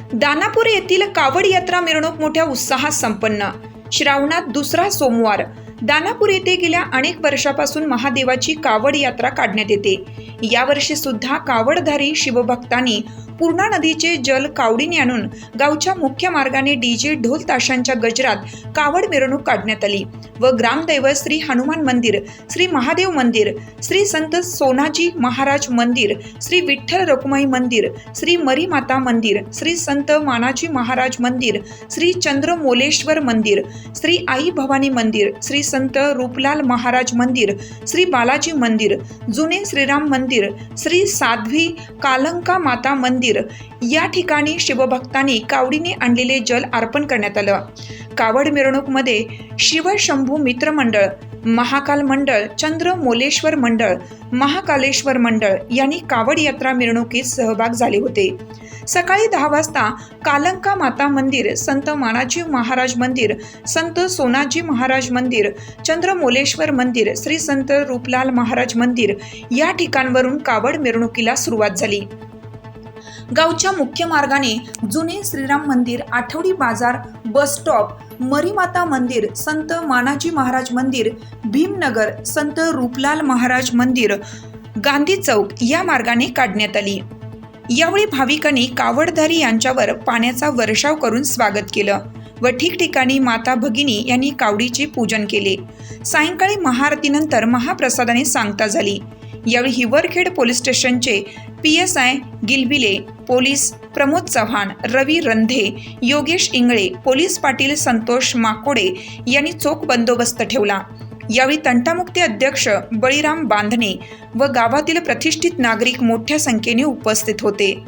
दानापूर येथील कावड यात्रा मिरवणूक मोठ्या उत्साहात संपन्न. श्रावणात दुसरा सोमवार. दानापूर येथे गेल्या अनेक वर्षापासून महादेवाची कावड यात्रा काढण्यात येते. यावर्षी सुद्धा कावडधारी शिवभक्तांनी पूर्णा नदीचे जल कावडीने आणून गावच्या मुख्य मार्गाने डीजे ढोल ताशांच्या गजरात कावड मिरवणूक काढण्यात आली व ग्रामदैवत श्री हनुमान मंदिर श्री महादेव मंदिर श्री संत सोनाजी महाराज मंदिर श्री विठ्ठल रकुमाई मंदिर श्री मरी माता मंदिर श्री संत मानाजी महाराज मंदिर श्री चंद्रमोलेश्वर मंदिर श्री आई भवानी मंदिर श्री संत रूपलाल महाराज मंदिर श्री बालाजी मंदिर जुने श्रीराम मंदिर श्री साध्वी कालंका माता मंदिर. या ठिकाणी शिवभक्तांनी कावडीने आणलेले जल अर्पण करण्यात आलं. कावड मिरवणूकमध्ये शिवशंभू मित्रमंडळ महाकाल मंडळ चंद्र मोलेश्वर मंडळ महाकालेश्वर मंडळ यांनी कावड यात्रा मिरवणुकीत सहभाग झाले होते. सकाळी दहा वाजता कालंका माता मंदिर संत मानाजी महाराज मंदिर संत सोनाजी महाराज मंदिर चंद्रमोलेश्वर मंदिर श्री संत रूपलाल महाराज मंदिर या ठिकाणवरून कावड मिरवणुकीला सुरुवात झाली. गावच्या मुख्य मार्गाने जुने श्रीराम मंदिर आठवडी बाजार बस स्टॉप मरीमाता मंदिर संत मानाजी महाराज मंदिर भीमनगर संत रूपलाल महाराज मंदिर गांधी चौक या मार्गाने काढण्यात आली. यावेळी भाविकांनी कावडधारी यांच्यावर पाण्याचा वर्षाव करून स्वागत केलं व ठिकठिकाणी माता भगिनी यांनी कावडीचे पूजन केले. सायंकाळी महाआरतीनंतर महाप्रसादाने सांगता झाली. यावेळी हिवरखेड पोलीस स्टेशनचे P S I Gilbile police Pramod Chavan Ravi Randhe Yogesh Ingale police Patil Santosh Makode यांनी चोख बंदोबस्त ठेवला. यावेळी तंटामुक्ती अध्यक्ष बळीराम बांधणे व गावातील प्रतिष्ठित नागरिक मोठ्या संख्येने उपस्थित होते.